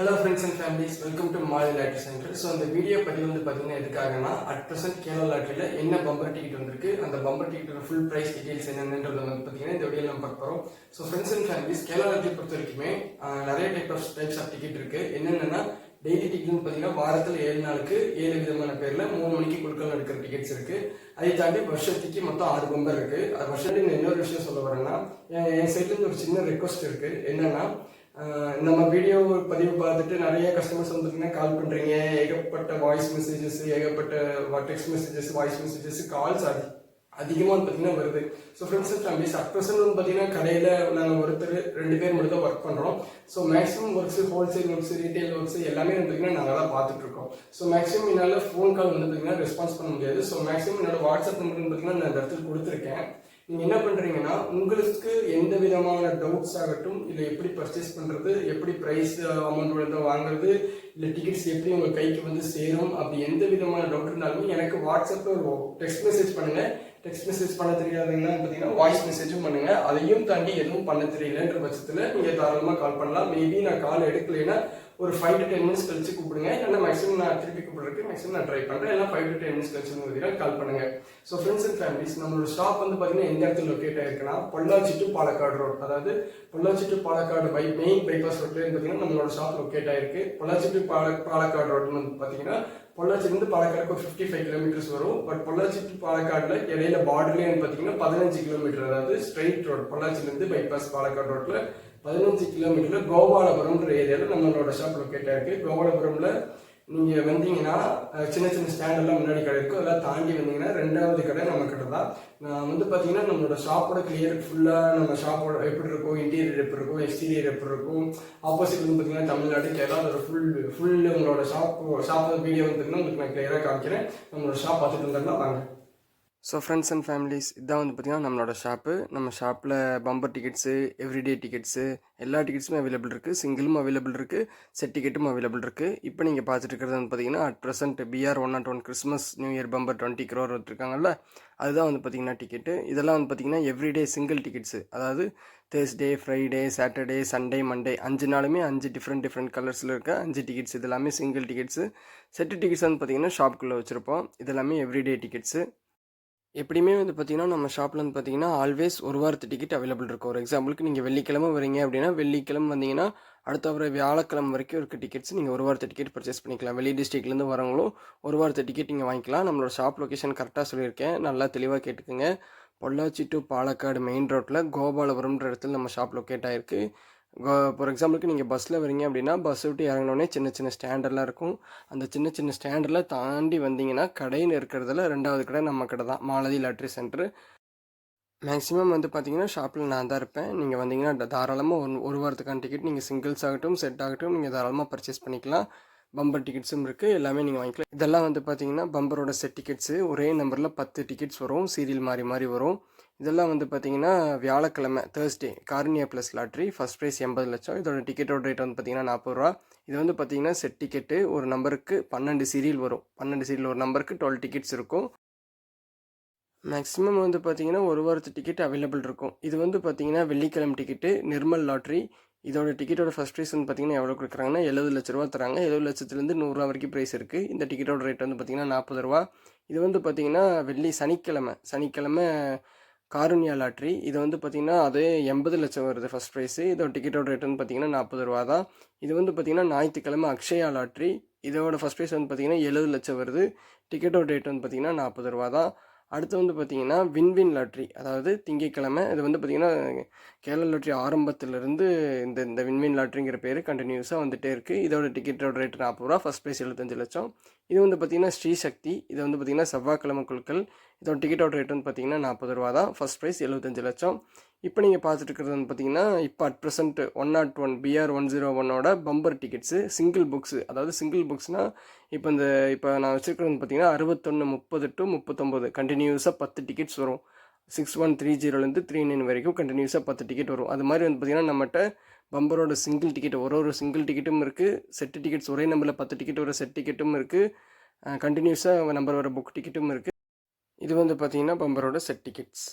Hello friends and families welcome to மாலை lottery centre so அந்த video பதிவு வந்து பார்த்தீங்கன்னா எதுக்காகனா அட் ப்ரெசென்ட் கேரளா லாட்ரியில் என்ன பம்பர் டிக்கெட் வந்திருக்கு அந்த பம்பர் டிக்கெட்டோட ஃபுல் ப்ரைஸ் டீடைல்ஸ் என்னென்னன்றத வந்து பார்த்தீங்கன்னா இந்த வீடியோ நம்ம பார்க்க போகிறோம் so friends and families Kerala lottery பொறுத்த வரைக்குமே நிறைய type of types of ticket இருக்கு. என்னென்னா டெய்லி டிக்கெட்னு பார்த்தீங்கன்னா வாரத்தில் ஏழு நாளுக்கு ஏழு விதமான பேரில் மூணு மணிக்கு குழுக்கள் எடுக்கிற டிக்கெட்ஸ் இருக்கு. அதை தாண்டி வருஷத்துக்கு மொத்தம் ஆறு பம்பர் இருக்கு. அது வருஷத்துக்கு நான் இன்னொரு விஷயம் சொல்ல வரேன்னா என் சைட்லேருந்து ஒரு சின்ன ரெக்வஸ்ட் இருக்கு. என்னன்னா நம்ம வீடியோ பதிவு பார்த்துட்டு நிறைய கஸ்டமர்ஸ் வந்துட்டுனா கால் பண்றீங்க. ஏகப்பட்ட வாய்ஸ் மெசேஜஸ் ஏகப்பட்ட text messages voice messages calls அதி அதிகமாக வந்து பார்த்தீங்கன்னா வருது. So friends and families at present வந்து பார்த்தீங்கன்னா கடையில் நாங்கள் ஒருத்தர் ரெண்டு பேர் மட்டும் தான் ஒர்க் பண்ணுறோம் so maximum works wholesale works retail works எல்லாமே வந்து பார்த்தீங்கன்னா நாங்கள் தான் பார்த்துட்டு இருக்கோம். ஸோ மேக்ஸிமம் என்னால் ஃபோன் கால் வந்து பார்த்தீங்கன்னா ரெஸ்பான்ஸ் பண்ண முடியாது. ஸோ மேக்ஸிமம் என்னோட வாட்ஸ்அப் நம்பர் பார்த்தீங்கன்னா நான் இந்த இடத்துல கொடுத்துருக்கேன். நீங்கள் என்ன பண்ணுறீங்கன்னா உங்களுக்கு எந்த விதமான டவுட்ஸ் ஆகட்டும் இல்லை எப்படி பர்ச்சேஸ் பண்ணுறது எப்படி ப்ரைஸ் uh, அமௌண்ட் வாங்குறது இல்லை டிக்கெட்ஸ் எப்படி உங்கள் கைக்கு வந்து சேரும் அப்படி எந்த விதமான டவுட் இருந்தாலும் எனக்கு வாட்ஸ்அப்பில் ஒரு டெக்ஸ்ட் மெசேஜ் பண்ணுங்கள் டெக்ஸ்ட் மெசேஜ் பண்ண தெரியாதுங்கன்னா பார்த்தீங்கன்னா வாய்ஸ் மெசேஜும் பண்ணுங்கள் அதையும் தாண்டி எதுவும் பண்ண தெரியலன்ற பட்சத்தில் நீங்கள் தாராளமாக கால் பண்ணலாம். மேபி நான் கால் எடுக்கலைன்னா ஒரு ஃபைவ் டு டென் மினிட்ஸ் கழிச்சு கூப்பிடுங்க. இல்லைன்னா மேக்ஸிமம் நான் திருப்பி கூப்பிடுறதுக்கு மேக்ஸிமம் நான் ட்ரை பண்ணுறேன் எல்லாம் ஃபைவ் டு டென் மினிட்ஸ் கழிச்சு பார்த்தீங்கன்னா கால் பண்ணுங்க. ஸோ ஃப்ரெண்ட்ஸ் அண்ட் ஃபேமிலிஸ் நம்மளோட ஷாப் வந்து பார்த்தீங்கன்னா எந்த இடத்துல லொக்கேட் ஆயிருக்குன்னா பொள்ளாச்சி டு பாலக்காடு ரோட் அதாவது Pollachi to Palakkad by main bypass ரோட்ல பார்த்தீங்கன்னா நம்மளோட ஷாப் லொக்கேட் ஆயிருக்கு. பொள்ளாச்சி டு பால பாலக்காடு ரோட்னு வந்து பார்த்தீங்கன்னா பொள்ளாச்சிலேருந்து பாலக்காடுக்கு ஒரு ஃபிஃப்டி ஃபைவ் கிலோமீட்டர்ஸ் வரும். பட் பொள்ளாச்சி டு பாலக்காடுல இடையில பார்டர்லேயே பார்த்தீங்கன்னா பதினஞ்சு கிலோமீட்டர் அதாவது ஸ்ட்ரெயிட் ரோட் பொள்ளாச்சிலேருந்து பைபாஸ் பாலக்காடு ரோட்டில் பதினஞ்சு கிலோமீட்டர்ல கோபாலபுரம்ன்ற ஏரியாவில் நம்மளோட ஷாப் லொக்கேட் ஆயிருக்கு கோபாலபுரம்ல நீங்க வந்தீங்கன்னா சின்ன சின்ன ஸ்டாண்ட் எல்லாம் முன்னாடி கடை இருக்கும். அதெல்லாம் தாண்டி வந்தீங்கன்னா ரெண்டாவது கடை நம்ம கடை தான். நான் வந்து பாத்தீங்கன்னா நம்மளோட ஷாப்போட கிளியர் ஃபுல்லா நம்ம ஷாப்போட எப்படி இருக்கும் இன்டீரியர் எப்படி இருக்கும் எக்ஸ்டீரியர் எப்படி இருக்கும் ஆப்போசிட் வந்து பாத்தீங்கன்னா தமிழ்நாடு கேரளா அதோட ஃபுல் ஃபுல் உங்களோட ஷாப் ஷாப் வீடியோ வந்து உங்களுக்கு நான் கிளியரா காமிக்கிறேன். நம்மளோட ஷாப் பார்த்துட்டு இருந்தாலும் வாங்க. ஸோ ஃப்ரெண்ட்ஸ் அண்ட் ஃபேமிலிஸ் இதான் வந்து பார்த்திங்கன்னா நம்மளோட ஷாப்பு நம்ம ஷாப்பில் பம்பர் டிக்கெட்ஸு எவ்ரிடே டிக்கெட்ஸு எல்லா டிக்கெட்ஸுமே அவைலபிள் இருக்குது சிங்கிளும் அவைலபிள் இருக்குது செட் டிக்கெட்டும் அவைலபிள் இருக்குது இப்போ நீங்கள் பார்த்துட்டு இருக்கிறது வந்து பார்த்தீங்கன்னா at present BR one nought one Christmas new year bumper twenty crore வந்துருக்காங்கல்ல அதுதான் வந்து பார்த்திங்கன்னா டிக்கெட்டு இதெல்லாம் வந்து பார்த்திங்கன்னா எவ்ரிடே சிங்கிள் டிக்கெட்ஸு அதாவது Thursday Friday Saturday Sunday Monday அஞ்சு நாளுமே அஞ்சு டிஃப்ரெண்ட் டிஃப்ரெண்ட் கலர்ஸில் இருக்க அஞ்சு டிக்கெட்ஸ் இது எல்லாமே சிங்கிள் டிக்கெட்ஸு செட்டு டிக்கெட்ஸ் வந்து பார்த்திங்கன்னா ஷாப்புக்குள்ளே வச்சுருப்போம். இது எல்லாமே எவ்ரிடே டிக்கெட்ஸு எப்படியுமே வந்து பார்த்தீங்கன்னா நம்ம ஷாப்பில் வந்து பார்த்தீங்கன்னா ஆல்வேஸ் ஒரு வாரத்து டிக்கெட் அவைலபிள் இருக்கும். ஒரு எக்ஸாம்பிளுக்கு நீங்கள் வெள்ளிக்கிழமை வரீங்க அப்படின்னா வெள்ளிக்கிழமை வந்தீங்கன்னா அடுத்த வர வியாழக்கிழமை வரைக்கும் இருக்க டிக்கெட்ஸ் நீங்கள் ஒரு வாரத்து டிக்கெட் பர்ச்சேஸ் பண்ணிக்கலாம். வெளி டிஸ்ட்ரிக்ட்லேருந்து வரவங்களும் ஒரு வாரத்து டிக்கெட் நீங்கள் வாங்கிக்கலாம். நம்மளோட ஷாப் லொக்கேஷன் கரெக்டாக சொல்லியிருக்கேன். நல்லா தெளிவாக கேட்டுக்குங்க. பொள்ளாச்சி டு பாலக்காடு மெயின் ரோட்டில் கோபாலபுரம்ன்ற இடத்துல நம்ம ஷாப் லொக்கேட் ஆகிருக்கு ஃபார் எக்ஸாம்பிளுக்கு நீங்கள் பஸ்ஸில் வரீங்க அப்படின்னா பஸ் விட்டு இறங்கினோடனே சின்ன சின்ன ஸ்டாண்டர்லாம் இருக்கும். அந்த சின்ன சின்ன ஸ்டாண்டெல்லாம் தாண்டி வந்தீங்கன்னா கடைன்னு இருக்கிறதுல ரெண்டாவது கடை நம்ம கடை தான். மாலதி லாட்ரி சென்டர் மேக்ஸிமம் வந்து பார்த்தீங்கன்னா ஷாப்பில் நான் தான் இருப்பேன். நீங்கள் வந்தீங்கன்னா தாராளமாக ஒன் ஒரு வாரத்துக்கான டிக்கெட் நீங்கள் சிங்கிள்ஸ் ஆகட்டும் செட் ஆகட்டும் நீங்கள் தாராளமாக பர்ச்சேஸ் பண்ணிக்கலாம். பம்பர் டிக்கெட்ஸும் இருக்குது எல்லாமே நீங்கள் வாங்கிக்கலாம். இதெல்லாம் வந்து பார்த்தீங்கன்னா பம்பரோட செட் டிக்கெட்ஸு ஒரே நம்பரில் பத்து டிக்கெட்ஸ் வரும். சீரியல் மாறி மாறி வரும். இதெல்லாம் வந்து பார்த்தீங்கன்னா வியாழக்கிழமை Thursday Karunya plus lottery first prize எண்பது லட்சம். இதோட டிக்கெட்டோட ரேட் வந்து பார்த்தீங்கன்னா நாற்பது ரூபா. இது வந்து பார்த்தீங்கன்னா செட் டிக்கெட்டு ஒரு நம்பருக்கு பன்னெண்டு சீரியல் வரும். பன்னெண்டு சீரியல் ஒரு நம்பருக்கு டுவெல் டிக்கெட்ஸ் இருக்கும். மேக்ஸிமம் வந்து பார்த்தீங்கன்னா ஒரு வாரத்து டிக்கெட் அவைலபிள் இருக்கும். இது வந்து பார்த்தீங்கன்னா வெள்ளிக்கிழமை டிக்கெட்டு நிர்மல் லாட்ரி இதோட டிக்கெட்டோட ஃபஸ்ட் ப்ரைஸ் வந்து பார்த்தீங்கன்னா எவ்வளோ கொடுக்குறாங்கன்னா எழுபது லட்ச ரூபா தராங்க. எழுபது லட்சத்துலேருந்து நூறுரூவா வரைக்கும் ப்ரைஸ் இருக்குது இந்த டிக்கெட்டோட ரேட் வந்து பார்த்தீங்கன்னா நாற்பது ரூபா. இது வந்து பார்த்தீங்கன்னா வெள்ளி சனிக்கிழமை. சனிக்கிழமை காருண்யா லாட்ரி. இது வந்து பார்த்தீங்கன்னா அது எண்பது லட்சம் வருது ஃபர்ஸ்ட் ப்ரைஸு இதோட டிக்கெட்டோட ரேட் வந்து பார்த்தீங்கன்னா நாற்பது ரூபா தான். இது வந்து பார்த்தீங்கன்னா ஞாயிற்றுக்கிழமை அக்ஷயா லாட்ரி. இதோட ஃபஸ்ட் ப்ரைஸ் வந்து பார்த்தீங்கன்னா எழுபது லட்சம் வருது. டிக்கெட்டோட ரேட் வந்து பார்த்தீங்கன்னா நாற்பது ரூபா தான். அடுத்து வந்து பார்த்தீங்கன்னா வின்வின் லாட்ரி. அதாவது திங்கட்கிழமை இது வந்து பார்த்தீங்கன்னா கேரள லாட்ரி ஆரம்பத்திலிருந்து இந்த இந்த வின்வின் லாட்ரிங்கிற பேர் கண்டினியூஸாக வந்துகிட்டே இருக்குது இதோட டிக்கெட்டோட ரேட் நாற்பது ரூபா ஃபஸ்ட் ப்ரைஸ் எழுபத்தஞ்சு லட்சம். இது வந்து பார்த்தீங்கன்னா ஸ்ரீசக்தி இது வந்து பார்த்தீங்கன்னா செவ்வாய்க்கிழமை குழுக்கள். இதோட டிக்கெட்டோட ரேட் வந்து பார்த்தீங்கன்னா நாற்பது ரூபா தான். ஃபஸ்ட் ப்ரைஸ் எழுபத்தஞ்சு லட்சம். இப்போ நீங்கள் பார்த்துட்டு இருக்கிறது வந்து பார்த்தீங்கன்னா இப்போ at present one naught one PR one zero ஒன்னோட பம்பர் டிக்கெட்ஸு சிங்கிள் புக்ஸு அதாவது சிங்கிள் புக்ஸ்னால் இப்போ இந்த இப்போ நான் வச்சுருக்கிறது வந்து பார்த்தீங்கன்னா அறுபத்தொன்று முப்பது டு முப்பத்தொம்போது. கண்டினியூஸாக பத்து டிக்கெட்ஸ் வரும். சிக்ஸ் ஒன் த்ரீ ஜீரோலேருந்து த்ரீ நைன் வரைக்கும் கண்டினியூஸாக பத்து டிக்கெட் வரும். அது மாதிரி வந்து பார்த்திங்கன்னா நம்மகிட்ட பம்பரோட சிங்கிள் டிக்கெட் ஒரு ஒரு சிங்கிள் டிக்கெட்டும் இருக்குது செட்டு டிக்கெட்ஸ் ஒரே நம்பரில் பத்து டிக்கெட் வர செட் டிக்கெட்டும் இருக்குது கண்டினியூஸாக நம்பர் வர புக் டிக்கெட்டும் இருக்குது இது வந்து பார்த்தீங்கன்னா பம்பரோட set tickets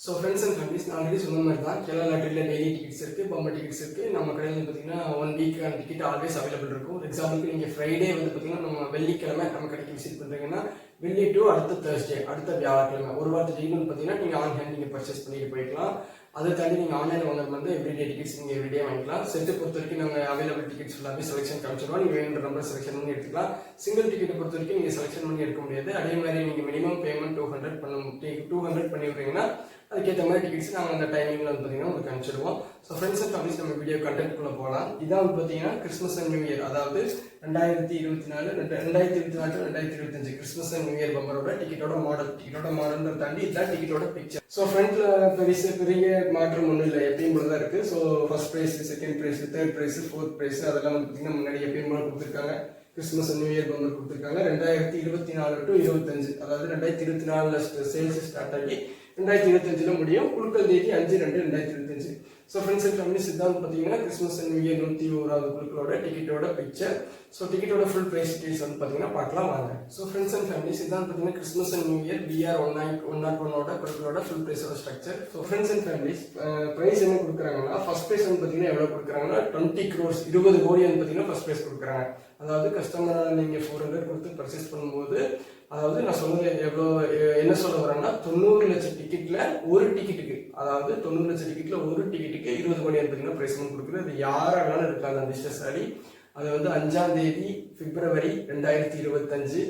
so friends and families நான் ஆல்ரெடி சொன்ன மாதிரி தான் கேரளா லாட்டரியில் டெய்லி டிக்கெட்ஸ் இருக்குது பம்பர் டிக்கெட்ஸ் இருக்குது நம்ம கடையில் வந்து பார்த்தீங்கன்னா ஒன் வீக்கான டிக்கெட் ஆல்வேஸ் அவைலபிள் இருக்கும். எக்ஸாம்பிளுக்கு நீங்கள் ஃப்ரைடே வந்து பார்த்தீங்கன்னா நம்ம வெள்ளிக்கிழமை நம்ம கடைக்கு விசிட் பண்ணுறீங்கன்னா வெள்ளி டு அடுத்த தேர்ஸ்டே அடுத்த வியாழக்கிழமை ஒரு வாரத்து வந்து பார்த்தீங்கன்னா நீங்கள் ஆன் ஹேண்ட் நீங்கள் பர்ச்சேஸ் பண்ணிட்டு போயிக்கலாம். அதை தாண்டி நீங்கள் ஆன்லைன் வாங்குறது வந்து எவ்ரிடே டிக்கெட்ஸ் நீங்கள் எவ்ரிடே வாங்கிக்கலாம். செட்டை பொறுத்த வரைக்கும் நாங்கள் அவைலபிள் டிக்கெட்ஸ் ஃபுல்லாகவே செலெக்ஷன் காமிச்சிருவோம். நீங்கள் வேணுன்ற நம்பர் செலெக்ஷன் பண்ணி எடுத்துக்கலாம். சிங்கிள் டிக்கெட்டை பொறுத்த வரைக்கும் நீங்கள் செலெக்ஷன் பண்ணி எடுக்க முடியாது. அதே மாதிரி நீங்கள் மினிமம் பேமெண்ட் டூ ஹண்ட்ரட் பண்ண டூ ஹண்ட்ரட் பண்ணி விட்றீங்கன்னா அதுக்கேற்ற மாதிரி டிக்கெட்ஸ் நாங்கள் அந்த டைமிங்கில் வந்து பார்த்தீங்கன்னா உங்களுக்கு அனுப்பிச்சிடுவோம் ஸோ ஃப்ரெண்ட்ஸ் அண்ட் ஃபேமிலிஸ் நம்ம வீடியோ கண்டென்ட்குள்ளே போகலாம் இதான் வந்து பார்த்தீங்கன்னா கிறிஸ்மஸ் அண்ட் நியூ இயர் அதாவது ரெண்டாயிரத்தி இருபத்தி நாலு ரெண்டாயிரத்தி இருபத்தி நாலு ரெண்டாயிரத்தி இருபத்தஞ்சு கிறிஸ்மஸ் அண்ட் நியூ இயர் பம்பரோட டிக்கெட்டோட மாடல் டிக்கெட்டோட மாடல் தாண்டி இதான் டிக்கெட்டோட பிக்சர் ஸோ ஃப்ரண்ட்ல பெரிய பெரிய மாற்றம் ஒன்றும் இல்லை. எப்பயும் போல தான் இருக்கு. So first prize second prize third prize fourth prize அதெல்லாம் வந்து பார்த்தீங்கன்னா முன்னாடி எப்பயும் போல கொடுத்துருக்காங்க. கிறிஸ்மஸ் நியூ இயர் பம்பர் கொடுத்துருக்காங்க. ரெண்டாயிரத்தி இருபத்தி நாலு டு இருபத்தஞ்சு அதாவது ரெண்டாயிரத்தி இருபத்தி நாலுல சேல்ஸ் ஸ்டார்ட் ஆகி ரெண்டாயிரத்தி இருபத்தஞ்சுல முடியும். குழுக்கள் தேதி அஞ்சு ரெண்டு ரெண்டாயிரத்தி இருபத்தஞ்சு so friends and family Siddhant பார்த்தீங்கன்னா கிறிஸ்மஸ் அண்ட் நியூ இயர் நூற்றி ஓராவது குழுக்களோட டிக்கெட்டோட பிக்சர் ஸோ டிக்கெட்டோட ஃபுல் ப்ரைஸ் டீல்ஸ் வந்து பார்த்தீங்கன்னா பார்க்கலாம் வாங்க. ஸோ ஃப்ரெண்ட்ஸ் அண்ட் ஃபேமிலிஸ் இதான் பார்த்தீங்கன்னா Christmas and new year PR one nine one naught ஒன்னோட குழுக்களோட full ப்ரைஸோட structure so friends and families prize என்ன கொடுக்குறாங்கன்னா ஃபர்ஸ்ட் ப்ரைஸ் வந்து பார்த்தீங்கன்னா எவ்வளோ கொடுக்குறாங்கன்னா டுவெண்ட்டி க்ரோர்ஸ் இருபது கோடி வந்து பார்த்தீங்கன்னா ஃபர்ஸ்ட் ப்ரைஸ் கொடுக்குறாங்க. அதாவது கஸ்டமர் நீங்கள் ஃபோர் ஹண்ட்ரட் கொடுத்து பர்ச்சேஸ் பண்ணும்போது அதாவது நான் சொன்னது எவ்வளோ என்ன சொல்ல வரேன்னா தொண்ணூறு லட்சம் டிக்கெட்டில் ஒரு டிக்கெட்டுக்கு அதாவது தொண்ணூறு லட்சம் டிக்கெட்டில் ஒரு டிக்கெட்டுக்கு இருபது கோடி பார்த்தீங்கன்னா பிரைஸ் கொடுக்குறது அது யாராக வேணாலும் இருக்காங்க அந்த அதிர்ஷ்டசாலி அது வந்து அஞ்சாம் தேதி பிப்ரவரி ரெண்டாயிரத்தி இருபத்தஞ்சு.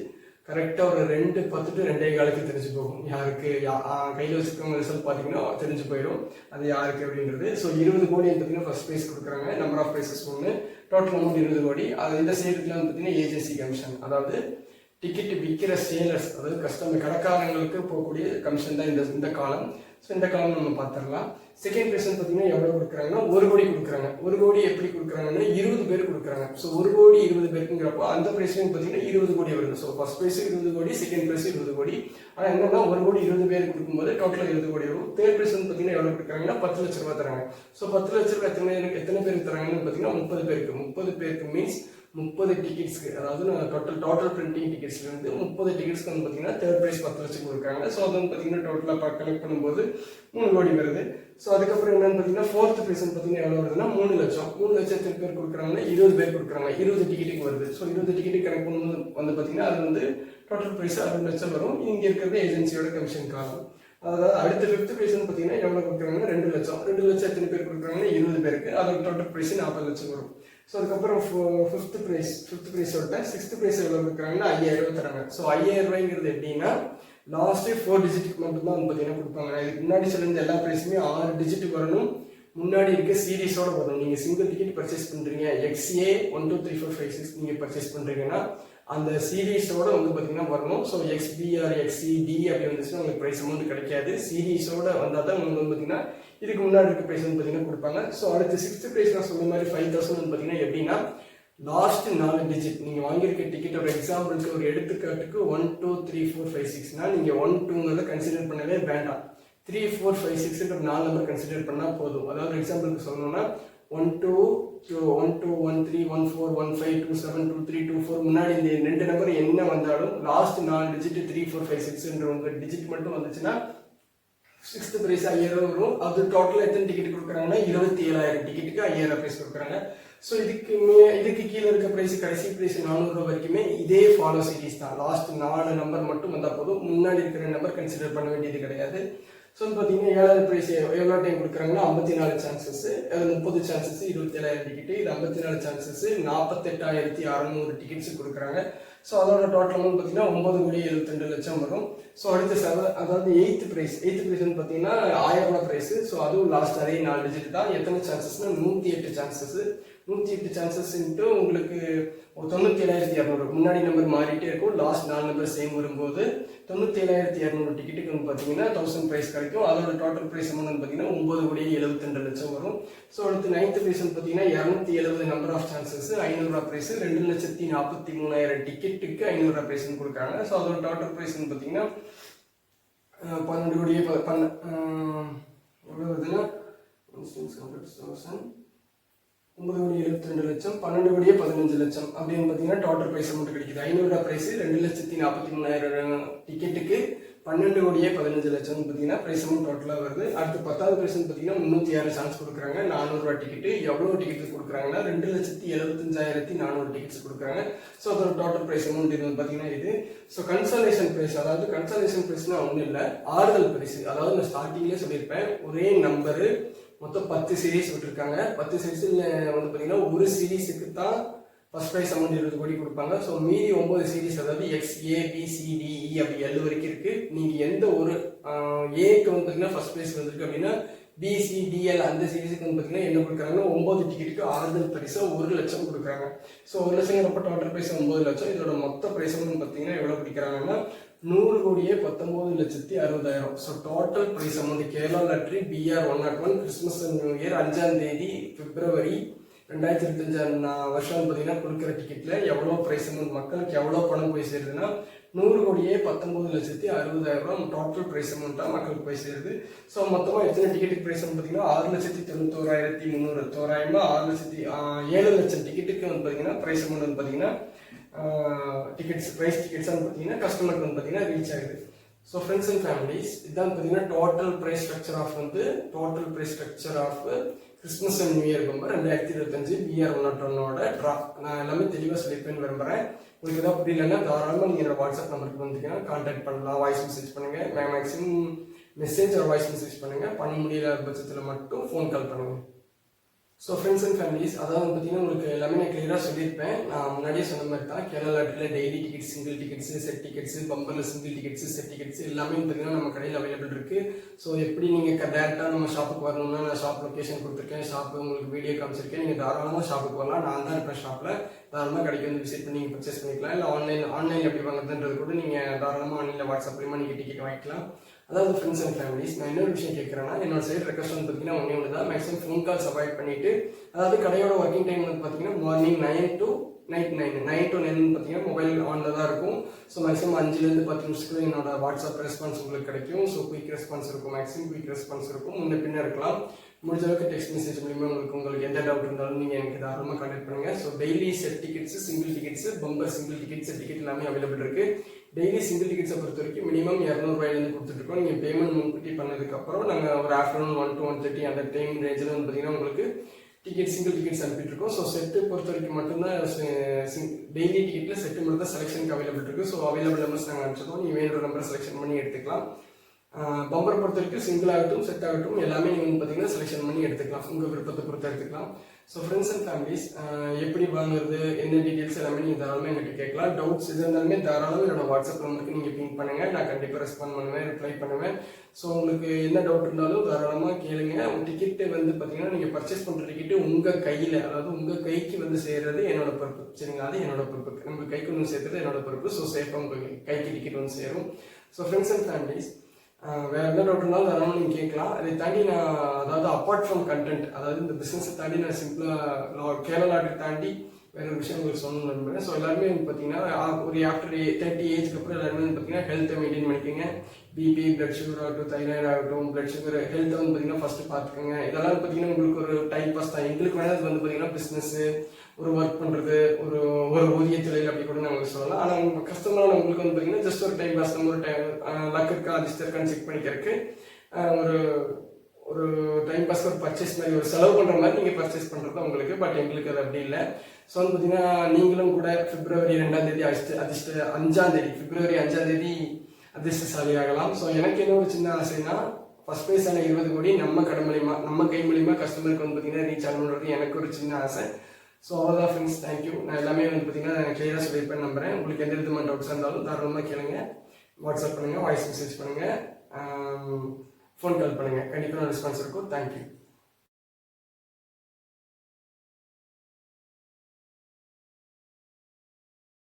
கரெக்டாக ஒரு ரெண்டு பத்து டு ரெண்டே காலுக்கு தெரிஞ்சு போகும். யாருக்கு யா- கையில் வச்சுருக்கவங்க ரிசல்ட் பார்த்தீங்கன்னா தெரிஞ்சு போயிடும். அது யாருக்கு அப்படின்றது ஸோ இருபது கோடி பார்த்தீங்கன்னா ஃபர்ஸ்ட் ப்ரைஸ் கொடுக்குறாங்க. நம்பர் ஆஃப் ப்ரைஸஸ் ஒன்று டோட்டல் அமௌண்ட் இருபது கோடி. அது இந்த சேர்த்துல வந்து பார்த்தீங்கன்னா ஏஜென்சி கமிஷன் அதாவது டிக்கெட் விற்கிற சேலர்ஸ் அதாவது கஸ்டமர் கடைக்காரங்களுக்கு போகக்கூடிய கமிஷன் தான் இந்த இந்த காலம். ஸோ இந்த காலம் நம்ம பார்த்துடலாம். செகண்ட் ப்ரைஸ் பார்த்தீங்கன்னா எவ்வளோ கொடுக்குறாங்கன்னா ஒரு கோடி கொடுக்குறாங்க. ஒரு கோடி எப்படி கொடுக்குறாங்கன்னா இருபது பேர் கொடுக்குறாங்க. ஸோ ஒரு கோடி இருபது பேருக்குங்கிறப்போ அந்த ப்ரைஸ்லையும் பார்த்தீங்கன்னா இருபது கோடி வருது. ஸோ ஃபர்ஸ்ட் ப்ரைஸ் இருபது கோடி செகண்ட் ப்ரைஸ் இருபது கோடி. ஆனால் என்னன்னா ஒரு கோடி இருபது பேர் கொடுக்கும்போது டோட்டலாக இருபது கோடி வரும். தேர்ட் ப்ரைஸ் வந்து பார்த்தீங்கன்னா எவ்வளோ கொடுக்குறாங்கன்னா பத்து லட்ச ரூபா தராங்க. ஸோ பத்து லட்ச ரூபா எத்தனை பேருக்கு எத்தனை பேருக்கு தராங்கன்னு பார்த்தீங்கன்னா முப்பது பேருக்கு. முப்பது பேருக்கு மீன்ஸ் முப்பது டிக்கெட்ஸ்க்கு அதாவது டோட்டல் டோட்டல் பிரிண்டிங் டிக்கெட்ஸ்ல இருந்து முப்பது டிக்கெட்ஸ்க்கு வந்து பார்த்தீங்கன்னா தேர்ட் ப்ரைஸ் பத்து லட்சம் கொடுக்குறாங்க. ஸோ அது வந்து பார்த்தீங்கன்னா டோட்டலாக கலெக்ட் பண்ணும்போது மூணு கோடி வருது. ஸோ அதுக்கப்புறம் என்னன்னு பார்த்தீங்கன்னா ஃபோர்த் ப்ரைஸ் பார்த்தீங்கன்னா எவ்வளோ வருதுன்னா மூணு லட்சம். மூணு லட்சத்துக்கு பேர் கொடுக்குறாங்கன்னா இருபது பேர் கொடுக்குறாங்க. இருபது டிக்கெட்டுக்கு வருது. ஸோ இருபது டிக்கெட்டு கணக்கு பண்ணும்போது வந்து பார்த்தீங்கன்னா அது வந்து டோட்டல் ப்ரைஸ் அறுபது லட்சம் வரும். இங்கே இருக்கிறது ஏஜென்சியோட கமிஷன் காலம் அதாவது அடுத்த ஃபிஃப்த் ப்ரைஸ் பார்த்தீங்கன்னா எவ்வளோ கொடுக்குறாங்கன்னா ரெண்டு லட்சம். ரெண்டு லட்சம் எத்தனை பேர் கொடுக்குறாங்கன்னா இருபது பேருக்கு. அதோட டோட்டல் ப்ரைஸ் நாற்பது லட்சம் வரும். ஸோ அதுக்கப்புறம் ஃபிஃப்த் ப்ரைஸ் ஃபிஃப்த் ப்ரைஸ் சொல்லிட்டேன். சிக்ஸ்த் ப்ரைஸ் எவ்வளோ கொடுக்குறாங்கன்னா ஐயாயிரம் ரூபாய் தராங்க. ஸோ ஐயாயிரம் ரூபாய்ங்கிறது எப்படின்னா லாஸ்ட்டு ஃபோர் டிஜிட்டுக்கு மட்டும்தான் வந்து பார்த்தீங்கன்னா கொடுப்பாங்க. இதுக்கு முன்னாடி சொல்லியிருந்த எல்லா ப்ரைஸுமே ஆறு டிஜிட்டுக்கு வரணும். முன்னாடி இருக்க சீரியஸோட வரும் நீங்கள் சிங்கிள் டிக்கெட் பர்ச்சேஸ் பண்ணுறீங்க X A one two three four five six நீங்கள் பர்ச்சேஸ் பண்ணுறீங்கன்னா அந்த சீரீஸோட வந்து பார்த்தீங்கன்னா வரணும். ஸோ எக்ஸ்பிஆர் எக்ஸ்சி டி அப்படி வந்துச்சுன்னா உங்களுக்கு ப்ரைஸ் அமௌண்ட் கிடைக்காது. சீரீஸோட வந்தால் தான் உங்களுக்கு வந்து பார்த்தீங்கன்னா இதுக்கு முன்னாடி இருக்க ப்ரைஸ் வந்து பார்த்தீங்கன்னா கொடுப்பாங்க. ஸோ அடுத்து சிக்ஸ்த் ப்ரைஸ் நான் சொன்ன மாதிரி ஃபைவ் தௌசண்ட் வந்து பார்த்தீங்கன்னா எப்படின்னா லாஸ்ட் நாலு டிஜிட் நீங்கள் வாங்கியிருக்க டிக்கெட் ஒரு எக்ஸாம்பிளுக்கு ஒரு எடுத்துக்காட்டுக்கு one two three four five சிக்ஸ்னா நீங்கள் ஒன் டூங்கிறத கன்சிடர் பண்ணவே வேண்டாம். த்ரீ ஃபோர் ஃபைவ் சிக்ஸ்ன்ற நாலு நம்பர் கன்சிடர் பண்ணால் போதும். அதாவது எக்ஸாம்பிளுக்கு சொல்லணும்னா one two two one two one three one four one five two seven two three two four முன்னாடி இந்த ரெண்டு நம்பர் என்ன வந்தாலும் லாஸ்ட் நாலு டிஜிட் த்ரீ ஃபோர் ஃபைவ் சிக்ஸ்ன்ற உங்கள் டிஜிட் மட்டும் வந்துச்சுன்னா சிக்ஸ்த் ப்ரைஸ் ஐயாயிரம் வரும். அது டோட்டலாக எத்தனை டிக்கெட் கொடுக்குறாங்கன்னா இருபத்தி ஏழாயிரம் டிக்கெட்டுக்கு ஐயாயிரம் ப்ரைஸ் கொடுக்குறாங்க. ஸோ இதுக்கு மே இதுக்கு கீழே இருக்க ப்ரைஸ் கடைசி ப்ரைஸ் நானூறுரூவா வரைக்குமே இதே ஃபாலோ சீரிஸ் தான். லாஸ்ட் நாலு நம்பர் மட்டும் வந்தால் போதும். முன்னாடி இருக்கிற நம்பர் கன்சிடர் பண்ண வேண்டியது கிடையாது. ஸோ வந்து பார்த்தீங்கன்னா ஏழாவது ப்ரைஸ் எவ்வளோ டைம் கொடுக்குறாங்கன்னா ஐம்பத்தி நாலு சான்சஸ் அது முப்பது சான்சஸ் இருபத்தி ஏழாயிரம் டிக்கெட் இது ஐம்பத்தி நாலு சான்சஸ் நாற்பத்தெட்டாயிரத்தி அறநூறு டிக்கெட்ஸ் கொடுக்குறாங்க. ஸோ அதோட டோட்டல் வந்து பார்த்தீங்கன்னா ஒம்பது கோடி எழுபத்திரெண்டு லட்சம் வரும். ஸோ அடுத்த செவ அதாவது எயித்து ப்ரைஸ் எயித்து ப்ரைஸ் வந்து பார்த்தீங்கன்னா ஆயிரம் ரூபா ப்ரைஸ் ஸோ அதுவும் லாஸ்ட் அதே நாலு டிஜிட் தான். எத்தனை சான்சஸ்னா நூற்றி எட்டு சான்சஸ் நூற்றி எட்டு சான்சஸ்ன்ட்டு உங்களுக்கு ஒரு தொண்ணூற்றி ஏழாயிரத்தி இரநூறு முன்னாடி நம்பர் மாறிட்டே இருக்கும். லாஸ்ட் நாலு நம்பர் சேம் வரும்போது தொண்ணூற்றி ஏழாயிரத்தி இரநூறு டிக்கெட்டுக்கு வந்து பார்த்தீங்கன்னா தௌசண்ட் ப்ரைஸ் கிடைக்கும். அதோட டோட்டல் ப்ரைஸ் அமௌண்ட் வந்து பார்த்தீங்கன்னா ஒம்பது கோடி எழுபத்தெண்டு லட்சம் வரும். ஸோ அடுத்து நைன்த் ப்ரைஸ் வந்து பார்த்தீங்கன்னா இரநூத்தி எழுபது நம்பர் ஆஃப் சான்சஸ் ஐநூறுரூவா ப்ரைஸ் ரெண்டு லட்சத்தி நாற்பத்தி மூணாயிரம் டிக்கெட்டுக்கு ஐநூறுரூவா ப்ரைஸ்னு கொடுக்குறாங்க. ஸோ அதோட டோட்டல் ப்ரைஸ் வந்து பார்த்தீங்கன்னா பன்னெண்டு கோடியே பன்னெண்டு எவ்வளோ வருதுன்னா? ஹண்ட்ரட் தௌசண்ட் ஒன்பது கோடி எழுபத்தி ரெண்டு லட்சம் பன்னெண்டு கோடியே பதினஞ்சு லட்சம் அப்படின்னு பார்த்தீங்கன்னா டோட்டல் ப்ரைஸ் மட்டும் கிடைக்குது. ஐநூறுரூவா ப்ரைஸ் ரெண்டு லட்சத்தி நாற்பத்தி மூணாயிரம் டிக்கெட்டுக்கு பன்னெண்டு கோடியே பதினஞ்சு லட்சம் பார்த்தீங்கன்னா ப்ரைஸ் அமௌண்ட் டோட்டலாக வருது. அடுத்து பத்தாவது ப்ரைஸ் பார்த்தீங்கன்னா முந்நூற்றி ஆறு சான்ஸ் கொடுக்குறாங்க. நானூறுரூவா டிக்கெட்டு எவ்வளோ டிக்கெட்ஸ் கொடுக்குறாங்கன்னா ரெண்டு லட்சத்தி எழுபத்தஞ்சாயிரத்தி நானூறு டிக்கெட்ஸ் கொடுக்குறாங்க. ஸோ அதோட டோட்டல் ப்ரைஸ் அமௌண்ட் இது பார்த்தீங்கன்னா இது. ஸோ கன்சல்டேஷன் ப்ரைஸ் அதாவது கன்சல்டேஷன் ப்ரைஸ்னால் ஒன்றும் இல்லை ஆறுதல் ப்ரைஸ் அதாவது நான் ஸ்டார்டிங்லேயே சொல்லியிருப்பேன். ஒரே நம்பரு மொத்தம் பத்து சீரீஸ் விட்டுருக்காங்க. பத்து சீரீஸில் வந்து பார்த்தீங்கன்னா ஒரு சீரீஸுக்கு தான் ஃபர்ஸ்ட் ப்ரைஸ் அமௌண்ட் இருபது கோடி கொடுப்பாங்க. ஸோ மீதி ஒம்பது சீரீஸ் அதாவது எக்ஸ் ஏ பி சிடிஇ அப்படி எல்லு வரைக்கும் இருக்கு. நீங்கள் எந்த ஒரு ஏக்கு வந்து பார்த்தீங்கன்னா ஃபர்ஸ்ட் ப்ரைஸ் வந்திருக்கு அப்படின்னா பிசிடிஎல் அந்த சீரீஸுக்கு வந்து பார்த்தீங்கன்னா என்ன கொடுக்குறாங்கன்னா ஒம்பது டிக்கெட்டுக்கு ஆறுதல் பரிசா ஒரு லட்சம் கொடுக்குறாங்க. ஸோ ஒரு லட்சங்கிறப்ப டோட்டல் ப்ரைஸ் ஒம்பது லட்சம். இதோட மொத்த ப்ரைஸ் வந்து பார்த்தீங்கன்னா எவ்வளோ பிடிக்கிறாங்கன்னா நூறு கோடியே பத்தொன்பது லட்சத்தி அறுபதாயிரம். So total prize amount Kerala lottery PR one naught one Christmas new year அஞ்சாம் தேதி பிப்ரவரி ரெண்டாயிரத்தி இருபத்தஞ்சாம் வருஷம் பார்த்தீங்கன்னா கொடுக்குற டிக்கெட்ல எவ்வளோ ப்ரைஸ் அமௌண்ட் மக்களுக்கு எவ்வளோ பணம் போய் சேருதுன்னா நூறு கோடியே பத்தொன்பது லட்சத்தி அறுபதாயிரம் டோட்டல் ப்ரைஸ் அமௌண்ட்டாக மக்களுக்கு போய் சேருது. ஸோ மொத்தமாக எத்தனை டிக்கெட்டுக்கு ப்ரைஸ் பார்த்தீங்கன்னா ஆறு லட்சத்தி தொண்ணூத்தோராயிரத்தி முந்நூறு. தோராயமாக ஆறு லட்சத்தி ஏழு லட்சம் டிக்கெட்டுக்கு வந்து பார்த்தீங்கன்னா ப்ரைஸ் அமௌண்ட் வந்து பார்த்தீங்கன்னா டிக்கெட்ஸ் ப்ரைஸ் டிக்கெட்ஸ் வந்து பார்த்தீங்கன்னா கஸ்டமருக்கு வந்து பார்த்தீங்கன்னா ரீச் ஆகுது. ஸோ ஃப்ரெண்ட்ஸ் அண்ட் ஃபேமிலிஸ் இதுதான் பார்த்தீங்கன்னா டோட்டல் ப்ரைஸ் ஸ்ட்ரக்சர் ஆஃப் வந்து total prize structure of Christmas and new year bumper ரெண்டாயிரத்தி இருபத்தஞ்சு பிஆர் ஒன் நாட் ஒன்னோட ட்ரா நான் எல்லாமே தெளிவாக சொல்லியிருப்பேன்னு விரும்புகிறேன் உங்களுக்கு எதாவது புரியலன்னா தாராளமாக நீங்கள் என்னோட வாட்ஸ்அப் நம்பருக்கு வந்தீங்கன்னா கான்டாக்ட் பண்ணலாம். வாய்ஸ் மெசேஜ் பண்ணுங்கள் மேக்ஸிமம் மெசேஜ் வாய்ஸ் மெசேஜ் பண்ணுங்கள் பண்ண முடியாத பட்சத்தில் மட்டும் ஃபோன் கால் பண்ணுங்கள் ஸோ ஃப்ரெண்ட்ஸ் அண்ட் ஃபேமிலிஸ் அதாவது பார்த்தீங்கன்னா உங்களுக்கு எல்லாமே நான் கிளியராக சொல்லியிருப்பேன். நான் முன்னாடியே சொன்ன மாதிரி தான் Kerala லாட்டில் daily tickets single tickets set tickets பம்பரில் single tickets set tickets எல்லாமே பார்த்தீங்கன்னா நம்ம கடையில் அவைலபிள் இருக்குது ஸோ எப்படி நீங்கள் டேரெக்டாக நம்ம ஷாப்புக்கு வரணும்னா நான் ஷாப் லொக்கேஷன் கொடுத்துருக்கேன் ஷாப்பு உங்களுக்கு வீடியோ காமிச்சிருக்கேன். நீங்கள் தாராளமாக ஷாப்புக்கு வரலாம். நான் தான் இருப்பேன் ஷாப்பில் தாராளமாக கடைக்கு வந்து விசிட் பண்ணி நீங்கள் பர்ச்சேஸ் பண்ணிக்கலாம். இல்லை ஆன்லைன் ஆன்லைன் எப்படி வாங்குறதுன்றது கூட நீங்கள் தாராளமாக ஆன்லைனில் வாட்ஸ்அப் மூலியமாக நீங்கள் டிக்கெட் வாங்கிக்கலாம். அதாவது ஃப்ரெண்ட்ஸ் அண்ட் ஃபேமிலிஸ் நான் இன்னொரு விஷயம் கேட்குறேன்னா என்னோட சைடு ரெக்வஸ்ட் வந்து பார்த்தீங்கன்னா ஒன்றே ஒன்று தான். மேக்ஸிமம் ஃபோன் கால்ஸ் அவாய்ட் பண்ணிட்டு அதாவது கடையோட ஒர்க்கிங் டைம் வந்து பார்த்தீங்கன்னா morning nine to night nine nine to nine பார்த்தீங்கன்னா மொபைல் ஆனில் தான் இருக்கும். ஸோ மேக்ஸிமம் அஞ்சுலேருந்து பத்து நிமிஷத்துக்கு என்னோட வாட்ஸ்அப் ரெஸ்பான்ஸ் உங்களுக்கு கிடைக்கும். ஸோ குயிக் ரெஸ்பான்ஸ் இருக்கும். மேக்ஸிமம் குயிக் ரெஸ்பான்ஸ் இருக்கும். முன்ன பின்ன இருக்கலாம். முடிஞ்ச அளவுக்கு டெக்ஸ்ட் மெசேஜ் மூலியமாக உங்களுக்கு உங்களுக்கு எந்த டவுட் இருந்தாலும் நீங்கள் எனக்கு தாராளமாக கான்டாக்ட் பண்ணுங்க. So daily set tickets single tickets bumper single tickets ticket எல்லாமே அவைலபிள் இருக்குது டெய்லி சிங்கிள் டிக்கெட்ஸை பொறுத்த வரைக்கும் மினிமம் இரநூறுவாயிலேருந்து கொடுத்துட்ருக்கோம் நீங்கள் பேமெண்ட் முன்கூட்டி பண்ணதுக்கப்புறம் நாங்கள் ஒரு afternoon one to one thirty அந்த டைம் ரேஞ்சில் வந்து பார்த்தீங்கன்னா உங்களுக்கு டிக்கெட் சிங்கிள் டிக்கெட்ஸ் அனுப்பிட்டுருக்கோம். ஸோ செட்டு பொறுத்த வரைக்கும் மட்டும்தான் டெய்லி டிக்கெட்டில் செட்டு மட்டும் தான் செலெக்ஷனுக்கு அவைலபிள் இருக்குது ஸோ அவைலபிள் நம்பர்ஸ் நாங்கள் அனுப்பிச்சிருக்கோம். நீங்கள் வேணுற நம்பர் செலெக்ஷன் பண்ணி எடுத்துக்கலாம். பம்பர் பொறுத்த வரைக்கும் சிங்கிள் ஆகட்டும் செட் ஆகட்டும் எல்லாமே நீங்கள் வந்து பார்த்தீங்கன்னா செலெக்ஷன் பண்ணி எடுத்துக்கலாம். உங்கள் விருப்பத்தை பொறுத்த எடுத்துக்கலாம். ஸோ ஃப்ரெண்ட்ஸ் அண்ட் ஃபேமிலிஸ் எப்படி வாங்குறது என்ன டீட்டெயில்ஸ் எல்லாமே நீங்கள் தாராளமாக எங்கிட்ட கேட்கலாம். டவுட்ஸ் இது இருந்தாலுமே தாராளமாக என்னோட வாட்ஸ்அப் நம்பருக்கு நீங்கள் பிங்க் பண்ணுங்கள் நான் கண்டிப்பாக ரெஸ்பாண்ட் பண்ணுவேன் ரிப்ளை பண்ணுவேன். ஸோ உங்களுக்கு என்ன டவுட் இருந்தாலும் தாராளமாக கேளுங்க. உங்கள் டிக்கெட்டு வந்து பார்த்தீங்கன்னா நீங்கள் பர்ச்சேஸ் பண்ணுற டிக்கெட்டு உங்கள் கையில் அதாவது உங்கள் கைக்கு வந்து சேர்றது என்னோட பொறுப்பு. சரிங்களா? அது என்னோட பொறுப்பு. உங்கள் கைக்கு வந்து சேர்த்துறது என்னோட பொறுப்பு. ஸோ சேஃபாக உங்கள் கைக்கு டிக்கெட் வந்து சேரும். ஸோ ஃப்ரெண்ட்ஸ் அண்ட் ஃபேமிலிஸ் வேற என்ன டவுட் இருந்தாலும் நீங்கள் கேட்கலாம். அதை தாண்டி நான் அதாவது அப்பார்ட் ஃப்ரம் கண்டென்ட் அதாவது இந்த பிஸ்னஸை தாண்டி நான் சிம்பிளாக கேரளாட்டை தாண்டி வேற ஒரு விஷயம் உங்களுக்கு சொல்லணும்னு நம்புறேன் ஸோ எல்லாருமே வந்து பார்த்தீங்கன்னா ஒரு ஆஃப்டர் தேர்ட்டி ஏஜ்க்கு அப்புறம் எல்லாருமே வந்து பார்த்தீங்கன்னா ஹெல்த்தை மெயின்டைன் பண்ணிக்கோங்க. பிபி பிளட் சுகர் ஆகட்டும் தைராய்டு ஆகட்டும் பிளட் சுகர் ஹெல்த் வந்து பார்த்தீங்கன்னா ஃபர்ஸ்ட் பார்த்துக்கோங்க. இதெல்லாம் பார்த்தீங்கன்னா உங்களுக்கு ஒரு டைம் பாஸ் தான். எங்களுக்கு வேணால் வந்து பார்த்தீங்கன்னா பிஸ்னஸ் ஒரு ஒர்க் பண்ணுறது ஒரு ஒரு ஊதிய தொழில் அப்படி கூட நாங்கள் சொல்லலாம். ஆனால் உங்கள் கஷ்டமான உங்களுக்கு வந்து பார்த்தீங்கன்னா ஜஸ்ட் ஒரு டைம் பாஸ் நம்ம ஒரு டைம் லக் இருக்கா அதிர்ஷ்டம் இருக்கான்னு செக் பண்ணிக்கிறதுக்கு ஒரு ஒரு டைம் பாஸ் ஒரு பர்ச்சேஸ் மாதிரி ஒரு செலவு பண்ணுற மாதிரி நீங்கள் பர்ச்சேஸ் பண்ணுறது உங்களுக்கு. பட் எங்களுக்கு அது அப்படி இல்லை. ஸோ வந்து பார்த்தீங்கன்னா நீங்களும் கூட பிப்ரவரி ரெண்டாம் தேதி அதிர்ஷ்ட அதிர்ஷ்ட அஞ்சாம் தேதி பிப்ரவரி அஞ்சாம் தேதி அதிர்ஷ்டசாலியாகலாம். ஸோ எனக்கு என்ன ஒரு சின்ன ஆசைனா ஃபர்ஸ்ட் ப்ரைஸ் ஆன இருபது கோடி நம்ம கடை மூலியமா நம்ம கை மூலியமா கஸ்டமருக்கு வந்து பார்த்தீங்கன்னா ரீச் ஆகணுன்றது எனக்கு ஒரு சின்ன ஆசை. ஸோ அவ்வளோதான் ஃப்ரெண்ட்ஸ் தேங்க்யூ நான் எல்லாமே வந்து பார்த்தீங்கன்னா கிளியராக சொல்லியிருப்பேன் நம்புறேன். உங்களுக்கு எந்த விதமான டவுட்ஸ் இருந்தாலும் தாராளமாக கேளுங்க. வாட்ஸ்அப் பண்ணுங்கள் வாய்ஸ் மெசேஜ் பண்ணுங்கள் ஃபோன் கால் பண்ணுங்கள் கண்டிப்பாக ரெஸ்பான்ஸ் இருக்கும் தேங்க்யூ